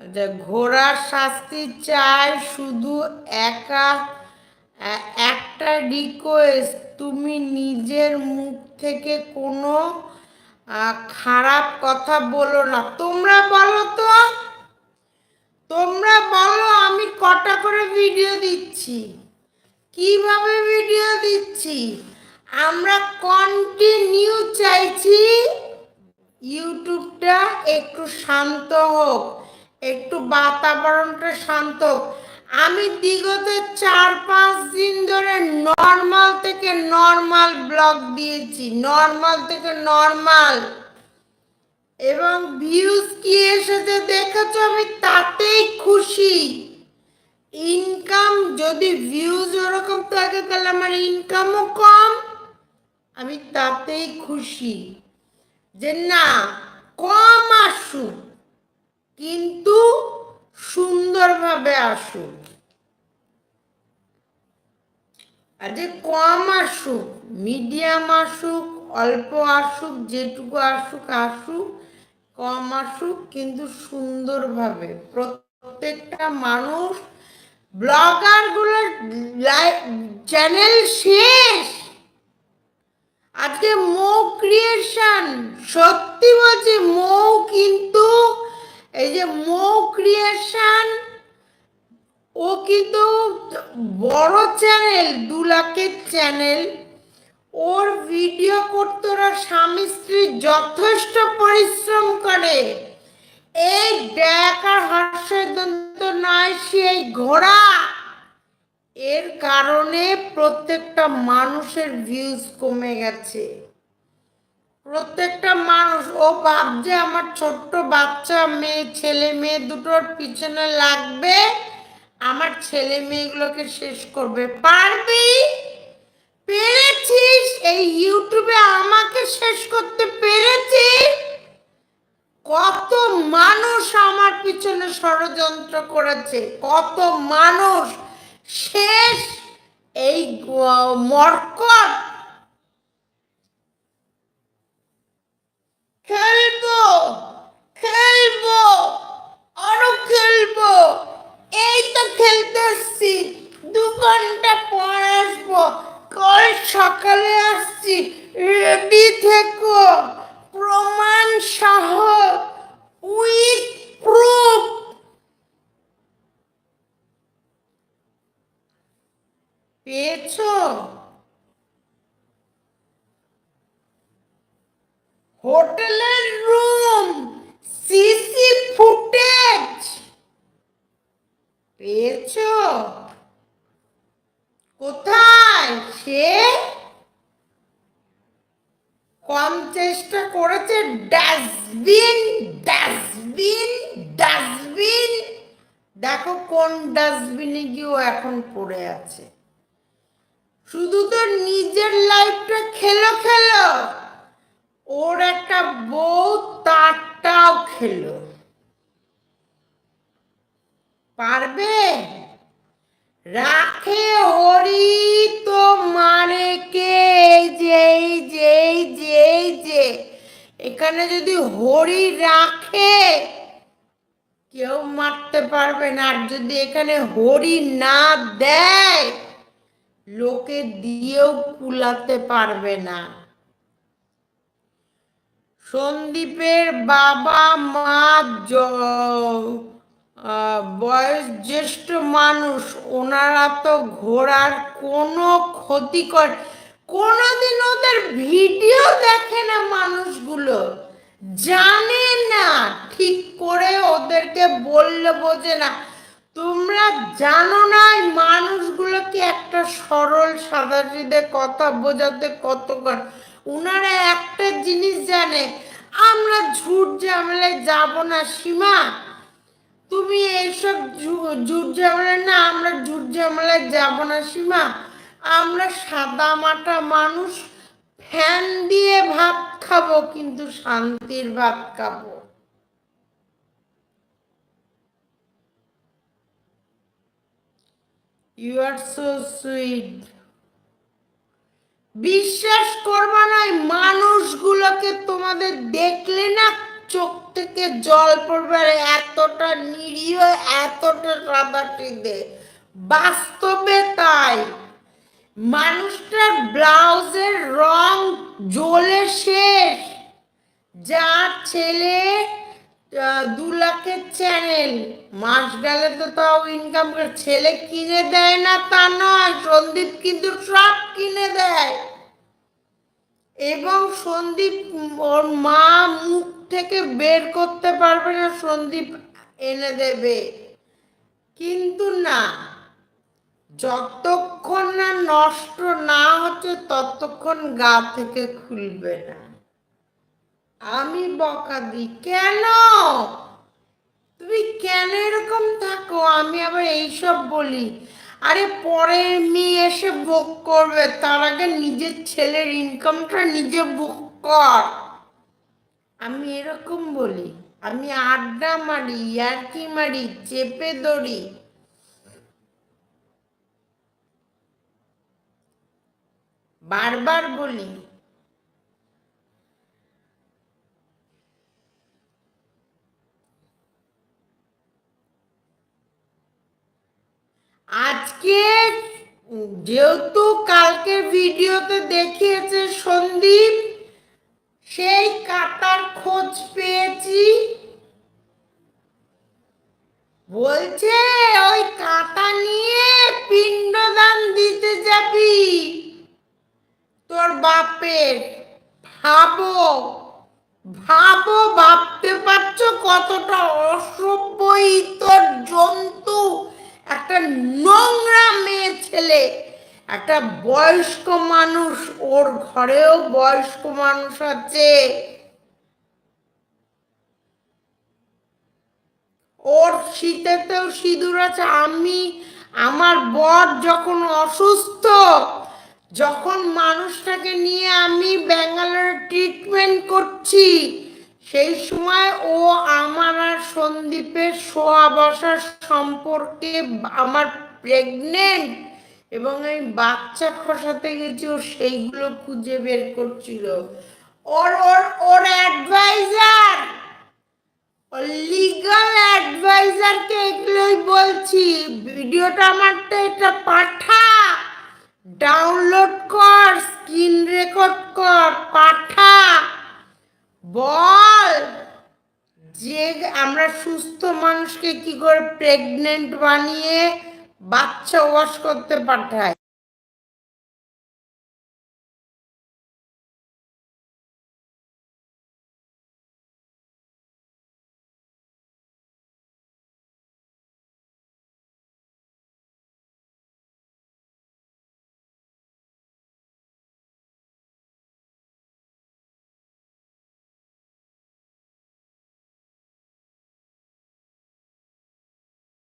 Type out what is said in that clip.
যে ঘোড়ার শাস্তি চাই শুধু একা একটা রিকোয়েস্ট তুমি নিজের মুখ থেকে কোনো খারাপ কথা বলো না। তোমরা বলো তো, তোমরা বলো আমি কটা করে ভিডিও দিচ্ছি। কীভাবে ভিডিও দিচ্ছি? আমরা কন্টিনিউ চাইছি ইউটিউবটা একটু শান্ত হোক। একটু বাতাবরণটা শান্ত আমি বিগত চার পাঁচ দিন ধরে নর্মাল থেকে নর্মাল ব্লগ দিয়েছি। নর্মাল থেকে নর্মাল এবং ভিউজ কি এসেছে দেখেছ আমি তাতেই খুশি। ইনকাম যদি ভিউজ ওরকম থাকে তাহলে আমার ইনকামও কম। আমি তাতেই খুশি যে না, কম আসুক। কিন্তু সুন্দরভাবে আসুক। আর যে কম আসুক, মিডিয়াম আসুক, অল্প আসুক, যেটুকু আসুক আসুক, কম আসুক, কিন্তু সুন্দরভাবে। প্রত্যেকটা মানুষ ব্লগারগুলোর চ্যানেল শেষ। আজকে মৌ ক্রিয়েশন, সত্যি বলছি মৌ কিন্তু এই যে মৌ ক্রিয়েশন, ও কিন্তু বড় চ্যানেল দু লাখের চ্যানেল। ওর ভিডিও করতে ওরা স্বামী স্ত্রী যথেষ্ট পরিশ্রম করে। এই দেখ আর হর্ষদন্ত নয় সেই ঘোড়া। এর কারণে প্রত্যেকটা মানুষের ভিউজ কমে গেছে। প্রত্যেকটা মানুষ, ও ভাবছে আমার ছোট্ট বাচ্চা, মেয়ে, ছেলে মেয়ে দুটোর পিছনে লাগবে, আমার ছেলে মেয়েগুলোকে শেষ করবে। পারবি? পেরেছিস? এই ইউটিউবে আমাকে শেষ করতে পেরেছিস? কত মানুষ আমার পিছনে ষড়যন্ত্র করেছে, কত মানুষ। শেষ এই মর্কট। খেলব খেলব, আরও খেলব। এই তো খেলতে আসছি দু ঘণ্টা পর আসব। কাল সকালে আসছি রেডি থেকো। প্রমাণ সহ উইথ প্রুফ পেয়েছ? সে কম চেষ্টা করেছে ডাস্টবিন ডাস্টবিন ডাস্টবিন। দেখো কোন ডাস্টবিনে গিয়েও এখন পড়ে আছে। শুধু তো নিজের লাইফটা খেলো খেলো। ওর একটা বউ, তারটাও খেলো। পারবে? রাখে হরি এখানে যদি হরি রাখে, কেউ মারতে পারবে না। আর যদি এখানে হরি না দেয়, লোকে দিয়েও কুলাতে পারবে না। সন্দীপের বাবা মা বয়স জ্যেষ্ঠ মানুষ, ওনারা তো ঘোড়ার কোনো ক্ষতি করে কোনোদিন ওদের ভিডিও দেখে না মানুষগুলো। জানে না, ঠিক করে ওদেরকে বললে বোঝে না। তোমরা জানো না মানুষগুলোকে একটা সরল সাদা সিধে কথা বোঝাতে কতক্ষণ? উনারা একটা জিনিস জানে, আমরা ঝুট ঝামেলায় যাব না, সীমা। তুমি এইসব ঝুট ঝামেলা না, আমরা ঝুট ঝামেলায় যাব না, সীমা। আমরা সাদা মাটা মানুষ, ফ্যান দিয়ে ভাত খাব, কিন্তু শান্তির ভাত খাব। ইউ আর সো সুইট বিশ্বাস করবা না, এই মানুষগুলোকে তোমাদের দেখলে না চোখ থেকে জল পড়বে এতটা নিরীহ, এতটা রাদাটিতে বাস্তবে তাই। মানুষটার ব্লাউজের রং জ্বলে শেষ। যার ছেলে দু লাখের চ্যানেল মাস গেলে তো তাও ইনকাম করে। ছেলে কিনে দেয় না তা নয়, সন্দীপ কিন্তু সব কিনে দেয়। এবং সন্দীপ, ওর মা মুখ থেকে বের করতে পারবে না, সন্দীপ এনে দেবে। কিন্তু না যতক্ষণ না নষ্ট না হচ্ছে, ততক্ষণ গা থেকে খুলবে না। আমি বকা দিই, কেন? তুমি কেন এরকম থাকো? আমি আবার এইসব বলি। আরে পরে মেয়ে এসে ভোগ করবে, তার আগে নিজের ছেলের ইনকামটা নিজে ভোগ কর। আমি এরকম বলি। আমি আড্ডা মারি, ইয়ার্কি মারি, চেপে ধরি। বারবার বলি। আজকে যেহেতু কালকের ভিডিওতে দেখিয়েছে সন্দীপ সেই কাটার খোঁজ পেয়েছি। বলছে বাপের ভাবো ভাবো ভাবতে পারছ কতটা অসভ্য ইতর জন্তু? একটা নোংরা মেয়ে ছেলে, একটা বয়স্ক মানুষ ওর ঘরেও বয়স্ক মানুষ আছে। ওর শীতেতেও সিঁদুর আছে। আমি, আমার বর যখন অসুস্থ যখন মানুষটাকে নিয়ে আমি ব্যাঙ্গালোরে ট্রিটমেন্ট করছি, সেই সময় ও আমার আর সন্দীপের শোয়া বসার সম্পর্কে আমার প্রেগনেন্ট এবং আমি বাচ্চা খসাতে গেছি, ও সেইগুলো খুঁজে বের করছিল। ওর ওর ওর অ্যাডভাইজার লিগাল অ্যাডভাইজারকে এগুলোই বলছি। ভিডিওটা আমার তো এটা পাঠা। ডাউনলোড কর স্ক্রিন রেকর্ড কর, পাঠা, বল। যে আমরা সুস্থ মানুষকে কি করে প্রেগনেন্ট বানিয়ে বাচ্চা ওয়াশ করতে পাঠাই